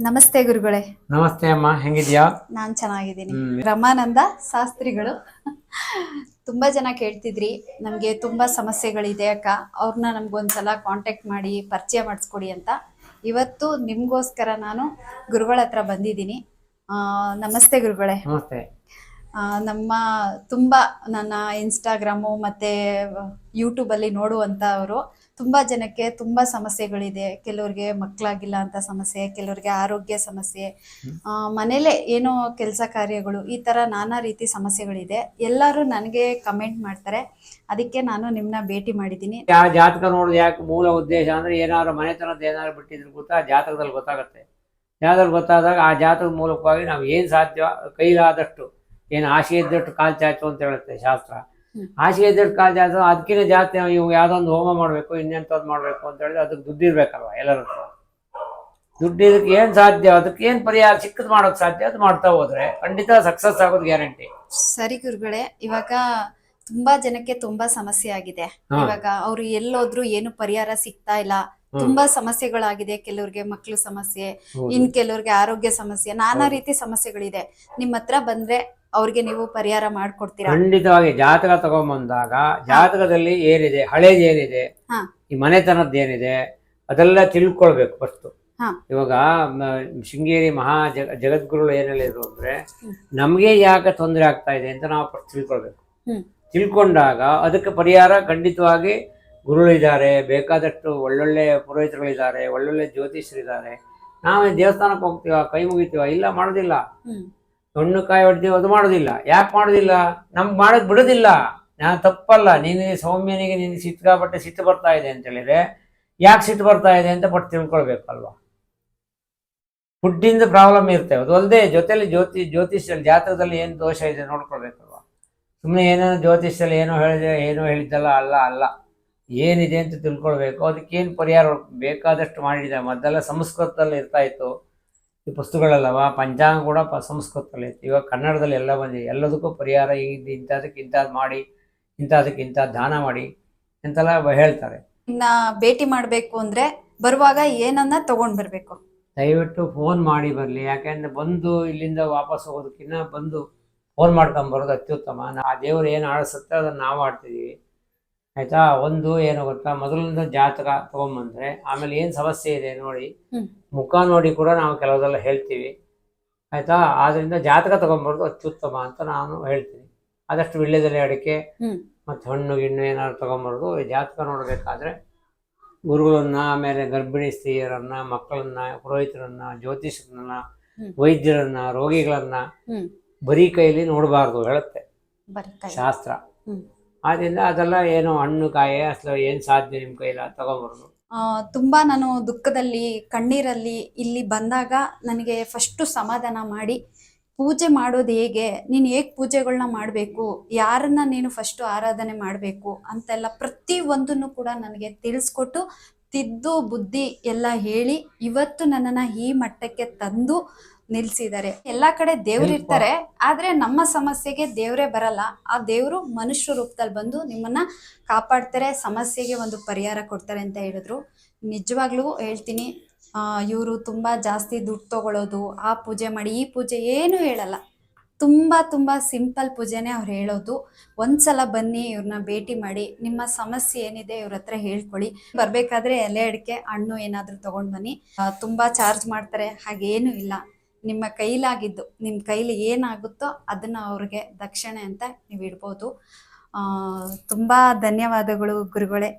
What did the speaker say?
ನಮಸ್ತೆ ಗುರುಗಳೇ. ನಮಸ್ತೆ ಅಮ್ಮ ಹೆಂಗಿದ್ಯಾ? ನಾನ್ ಚೆನ್ನಾಗಿದ್ದೀನಿ. ರಮಾನಂದ ಶಾಸ್ತ್ರಿಗಳು. ತುಂಬಾ ಜನ ಕೇಳ್ತಿದ್ರಿ ನಮ್ಗೆ ತುಂಬಾ ಸಮಸ್ಯೆಗಳಿದೆ ಅಕ್ಕ. ಅವ್ರನ್ನ ನಮ್ಗೊಂದ್ಸಲ ಕಾಂಟ್ಯಾಕ್ಟ್ ಮಾಡಿ ಪರಿಚಯ ಮಾಡಿಸ್ಕೊಡಿ ಅಂತ. ಇವತ್ತು ನಿಮ್ಗೋಸ್ಕರ ನಾನು ಗುರುಗಳ ಹತ್ರ ಬಂದಿದ್ದೀನಿ. ಆ, ನಮಸ್ತೆ ಗುರುಗಳೇ. ನಮಸ್ತೆ. ನಮ್ಮ ತುಂಬಾ ನನ್ನ ಇನ್ಸ್ಟಾಗ್ರಾಮು ಮತ್ತೆ ಯೂಟ್ಯೂಬಲ್ಲಿ ಅಲ್ಲಿ ನೋಡುವಂತವರು ತುಂಬಾ ಜನಕ್ಕೆ ತುಂಬಾ ಸಮಸ್ಯೆಗಳಿದೆ. ಕೆಲವ್ರಿಗೆ ಮಕ್ಕಳಾಗಿಲ್ಲ ಅಂತ ಸಮಸ್ಯೆ, ಕೆಲವ್ರಿಗೆ ಆರೋಗ್ಯ ಸಮಸ್ಯೆ ಮನೇಲೆ ಏನೋ ಕೆಲಸ ಕಾರ್ಯಗಳು, ಈ ತರ ನಾನಾ ರೀತಿ ಸಮಸ್ಯೆಗಳಿದೆ. ಎಲ್ಲರೂ ನನಗೆ ಕಮೆಂಟ್ ಮಾಡ್ತಾರೆ. ಅದಕ್ಕೆ ನಾನು ನಿಮ್ಮನ್ನ ಭೇಟಿ ಮಾಡಿದ್ದೀನಿ. ಜಾತಕ ನೋಡೋದು ಯಾಕೆ ಮೂಲ ಉದ್ದೇಶ ಅಂದ್ರೆ ಏನಾದ್ರು ಮನೆತನದ ಏನಾದ್ರು ಬಿಟ್ಟಿದ್ರು ಗೊತ್ತಾ ಜಾತಕದಲ್ಲಿ ಗೊತ್ತಾಗುತ್ತೆ. ಜಾತಕದಲ್ಲಿ ಗೊತ್ತಾದಾಗ ಆ ಜಾತಕದ ಮೂಲಕವಾಗಿ ನಾವು ಏನು ಸಾಧ್ಯ, ಕೈಲಾದಷ್ಟು ಏನು ಹಾಸಿಗೆ ಇದ್ದಷ್ಟು ಕಾಲು ಚಾಚು ಅಂತ ಹೇಳುತ್ತೆ ಶಾಸ್ತ್ರ ಹಾಸಿಗೆ ಆಸೆ ಇದ್ದಷ್ಟು ಕಾಲ್ ಚಾಚು ಅದಕ್ಕಿಂತ ಜಾಸ್ತಿ ಇವು ಯಾವುದೋ ಹೋಮ ಮಾಡಬೇಕು ಇನ್ನೆಂಥದ್ದು ಮಾಡಬೇಕು ಅಂತ ಹೇಳಿದ್ರೆ ಅದಕ್ಕೆ ದುಡ್ಡು ಇರಬೇಕಲ್ವ ಎಲ್ಲರ ಹತ್ರ ದುಡ್ಡು ಇದಕ್ಕೆ ಏನು ಸಾಧ್ಯ ಅದಕ್ಕೆ ಏನು ಪರಿಹಾರ ಚಿಕ್ಕದು ಮಾಡೋಕೆ ಸಾಧ್ಯ ಅದು ಮಾಡ್ತಾ ಹೋದ್ರೆ ಖಂಡಿತ ಸಕ್ಸಸ್ ಆಗೋದು ಗ್ಯಾರಂಟಿ ಸರಿ ಗುರುಗಳೇ ಇವಾಗ ತುಂಬಾ ಜನಕ್ಕೆ ತುಂಬಾ ಸಮಸ್ಯೆ ಆಗಿದೆ. ಇವಾಗ ಅವ್ರು ಎಲ್ಲೋದ್ರು ಏನು ಪರಿಹಾರ ಸಿಗ್ತಾ ಇಲ್ಲ. ತುಂಬಾ ಸಮಸ್ಯೆಗಳಾಗಿದೆ. ಕೆಲವ್ರಿಗೆ ಮಕ್ಕಳು ಸಮಸ್ಯೆ ಇನ್ ಕೆಲವ್ರಿಗೆ ಆರೋಗ್ಯ ಸಮಸ್ಯೆ ನಾನಾ ರೀತಿ ಸಮಸ್ಯೆಗಳಿದೆ. ನಿಮ್ ಹತ್ರ ಬಂದ್ರೆ ಅವ್ರಿಗೆ ನೀವು ಪರಿಹಾರ ಮಾಡ್ಕೊಡ್ತೀರಾ? ಖಂಡಿತವಾಗಿ ಜಾತಕ ತಗೊಂಬಂದಾಗ ಜಾತಕದಲ್ಲಿ ಏನಿದೆ ಹಳೇದು ಏನಿದೆ. ಈ ಮನೆತನದ್ದು ಏನಿದೆ ಅದೆಲ್ಲ ತಿಳ್ಕೊಳ್ಬೇಕು ಫಸ್ಟ್. ಇವಾಗ ಶೃಂಗೇರಿ ಮಹಾ ಜಗ ಜಗದ್ಗುರುಗಳು ಅಂದ್ರೆ. ನಮ್ಗೆ ಯಾಕೆ ತೊಂದರೆ ಆಗ್ತಾ ಇದೆ ಅಂತ ನಾವು ತಿಳ್ಕೊಳ್ಬೇಕು. ತಿಳ್ಕೊಂಡಾಗ ಅದಕ್ಕೆ ಪರಿಹಾರ ಖಂಡಿತವಾಗಿ ಗುರುಗಳಿದ್ದಾರೆ ಬೇಕಾದಷ್ಟು ಒಳ್ಳೊಳ್ಳೆ ಪುರೋಹಿತರುಗಳಿದ್ದಾರೆ ಒಳ್ಳೊಳ್ಳೆ ಜ್ಯೋತಿಷರಿದ್ದಾರೆ ನಾವೇ ದೇವಸ್ಥಾನಕ್ಕೆ ಹೋಗ್ತೀವ ಕೈ ಮುಗಿತೀವ? ಇಲ್ಲ ಮಾಡೋದಿಲ್ಲ. ಹಣ್ಣು ಕಾಯಿ ಹೊಡ್ತೀವ ಅದು ಮಾಡೋದಿಲ್ಲ. ಯಾಕೆ ಮಾಡೋದಿಲ್ಲ? ನಮ್ಗೆ ಮಾಡಕ್ ಬಿಡೋದಿಲ್ಲ. ನಾನು ತಪ್ಪಲ್ಲ. ನಿನಗೆ ಸೌಮ್ಯನಿಗೆ ನಿನ್ನ ಸಿಟ್ಕಾಪಟ್ಟೆ ಸಿಟ್ಟು ಬರ್ತಾ ಇದೆ ಅಂತ ಹೇಳಿದ್ರೆ ಯಾಕೆ ಸಿಟ್ಟು ಬರ್ತಾ ಇದೆ ಅಂತ ಪಟ್ಟು ತಿಳ್ಕೊಳ್ಬೇಕಲ್ವಾ? ಫುಡ್ಡಿಂದ ಪ್ರಾಬ್ಲಮ್ ಇರುತ್ತೆ. ಅದು ಅಲ್ಲದೆ ಜೊತೆಯಲ್ಲಿ ಜ್ಯೋತಿ ಜ್ಯೋತಿಷ್ಯಲ್ಲಿ ಜಾತಕದಲ್ಲಿ ಏನು ದೋಷ ಇದೆ ನೋಡ್ಕೊಳ್ಬೇಕಲ್ವಾ? ಸುಮ್ಮನೆ ಏನೇನೋ ಜ್ಯೋತಿಷ್ಯಲ್ಲಿ ಏನೋ ಹೇಳಿದೆ ಏನೋ ಹೇಳಿದ್ದಲ್ಲ ಅಲ್ಲ ಅಲ್ಲ. ಏನಿದೆ ಅಂತ ತಿಳ್ಕೊಳ್ಬೇಕು ಅದಕ್ಕೇನು ಪರಿಹಾರ ಬೇಕಾದಷ್ಟು ಮಾಡಿದೆ. ಮೊದಲೆಲ್ಲ ಸಂಸ್ಕೃತದಲ್ಲಿ ಇರ್ತಾ ಇತ್ತು. ಈ ಪುಸ್ತಕಗಳಲ್ಲವ? ಪಂಚಾಂಗ ಕೂಡ ಪ ಸಂಸ್ಕೃತದಲ್ಲಿ ಇತ್ತು. ಇವಾಗ ಕನ್ನಡದಲ್ಲಿ ಎಲ್ಲ ಬಂದಿದೆ. ಎಲ್ಲದಕ್ಕೂ ಪರಿಹಾರ ಇದು ಇಂಥದಕ್ಕೆ ಇಂಥದ್ದು ಮಾಡಿ ಇಂಥದಕ್ಕೆ ಇಂಥ ದಾನ ಮಾಡಿ ಅಂತೆಲ್ಲ ಹೇಳ್ತಾರೆ. ಇನ್ನ ಭೇಟಿ ಮಾಡಬೇಕು ಅಂದ್ರೆ ಬರುವಾಗ ಏನನ್ನ ತಗೊಂಡ್ ಬರಬೇಕು. ದಯವಿಟ್ಟು ಫೋನ್ ಮಾಡಿ ಬರಲಿ. ಯಾಕೆಂದ್ರೆ ಬಂದು ಇಲ್ಲಿಂದ ವಾಪಸ್ ಹೋಗೋದಕ್ಕಿಂತ ಬಂದು ಫೋನ್ ಮಾಡ್ಕೊಂಬರೋದು ಅತ್ಯುತ್ತಮ. ನಾ- ಆ ದೇವರು ಏನು ಆಡಿಸುತ್ತೆ ಅದನ್ನು ನಾವು ಆಡ್ತಿದ್ದೀವಿ ಆಯ್ತಾ? ಒಂದು ಏನು ಗೊತ್ತಾ? ಮೊದಲಿಂದ ಜಾತಕ ತಗೊಂಬಂದ್ರೆ ಆಮೇಲೆ ಏನ್ ಸಮಸ್ಯೆ ಇದೆ ನೋಡಿ ಮುಖ ನೋಡಿ ಕೂಡ ನಾವು ಕೆಲವುದೆಲ್ಲ ಹೇಳ್ತೀವಿ. ಆಯ್ತಾ? ಆದ್ರಿಂದ ಜಾತಕ ತಗೊಂಬರೋದು ಅತ್ಯುತ್ತಮ ಅಂತ ನಾನು ಹೇಳ್ತೀನಿ. ಆದಷ್ಟು ವಿಳ್ಯದಲ್ಲಿ ಅಡಿಕೆ ಮತ್ತೆ ಹಣ್ಣು ಗಿಣ್ಣು ಏನಾದ್ರು ತಗೊಂಬರೋದು. ಜಾತಕ ನೋಡಬೇಕಾದ್ರೆ ಗುರುಗಳನ್ನ ಆಮೇಲೆ ಗರ್ಭಿಣಿ ಸ್ತ್ರೀಯರನ್ನ ಮಕ್ಕಳನ್ನ ಪುರೋಹಿತರನ್ನ ಜ್ಯೋತಿಷರನ್ನ ವೈದ್ಯರನ್ನ ರೋಗಿಗಳನ್ನ ಬರೀ ಕೈಯಲ್ಲಿ ನೋಡಬಾರ್ದು. ಹೇಳುತ್ತೆ. ಶಾಸ್ತ್ರ. ಆದ್ರಿಂದ ಅದೆಲ್ಲ ಏನು ಹಣ್ಣು ಕಾಯಿ ಅಸಲು ಏನು ಸಾಧ್ಯ ನಿಮ್ಮ ಕೈಲ ತಗೊಂಬರೋದು? ತುಂಬಾ ನಾನು ದುಃಖದಲ್ಲಿ, ಕಣ್ಣೀರಲ್ಲಿ ಇಲ್ಲಿ ಬಂದಾಗ ನನಗೆ ಫಸ್ಟು ಸಮಾಧಾನ ಮಾಡಿ, ಪೂಜೆ ಮಾಡೋದು ಹೇಗೆ, ನೀನು ಹೇಗೆ ಪೂಜೆಗಳನ್ನ ಮಾಡಬೇಕು, ಯಾರನ್ನ ನೀನು ಫಸ್ಟು ಆರಾಧನೆ ಮಾಡಬೇಕು ಅಂತೆಲ್ಲ ಪ್ರತಿ ಒಂದನ್ನು ಕೂಡ ನನಗೆ ತಿಳಿಸ್ಕೊಟ್ಟು, ತಿದ್ದು, ಬುದ್ಧಿ ಎಲ್ಲ ಹೇಳಿ ಇವತ್ತು ನನ್ನನ್ನು ಈ ಮಟ್ಟಕ್ಕೆ ತಂದು ನಿಲ್ಸಿದ್ದಾರೆ. ಎಲ್ಲಾ ಕಡೆ ದೇವ್ರು ಇರ್ತಾರೆ ಆದ್ರೆ ನಮ್ಮ ಸಮಸ್ಯೆಗೆ ದೇವರೇ ಬರಲ್ಲ. ಆ ದೇವ್ರು ಮನುಷ್ಯ ರೂಪದಲ್ಲಿ ಬಂದು ನಿಮ್ಮನ್ನ ಕಾಪಾಡ್ತಾರೆ ಸಮಸ್ಯೆಗೆ ಒಂದು ಪರಿಹಾರ ಕೊಡ್ತಾರೆ ಅಂತ ಹೇಳಿದ್ರು. ನಿಜವಾಗ್ಲೂ ಹೇಳ್ತೀನಿ ಇವರು ತುಂಬಾ ಜಾಸ್ತಿ ದುಡ್ಡು ತಗೊಳ್ಳೋದು ಆ ಪೂಜೆ ಮಾಡಿ ಈ ಪೂಜೆ ಏನು ಹೇಳಲ್ಲ. ತುಂಬಾ ತುಂಬಾ ಸಿಂಪಲ್ ಪೂಜೆನೆ ಅವ್ರು ಹೇಳೋದು. ಒಂದ್ಸಲ ಬನ್ನಿ ಇವ್ರನ್ನ ಭೇಟಿ ಮಾಡಿ ನಿಮ್ಮ ಸಮಸ್ಯೆ ಏನಿದೆ ಇವ್ರ ಹತ್ರ ಹೇಳ್ಕೊಳ್ಳಿ. ಬರ್ಬೇಕಾದ್ರೆ ಎಲೆ ಅಡಿಕೆ ಹಣ್ಣು ಏನಾದ್ರೂ ತಗೊಂಡ್ ಬನ್ನಿ. ಆ, ತುಂಬಾ ಚಾರ್ಜ್ ಮಾಡ್ತಾರೆ ಹಾಗೇನು ಇಲ್ಲ. ನಿಮ್ಮ ಕೈಲಾಗಿದ್ದು ನಿಮ್ಮ ಕೈಲಿ ಏನಾಗುತ್ತೋ ಅದನ್ನ ಅವ್ರಿಗೆ ದಕ್ಷಿಣೆ ಅಂತ ನೀವು ಇಡ್ಬೋದು. ತುಂಬಾ ಧನ್ಯವಾದಗಳು ಗುರುಗಳೇ.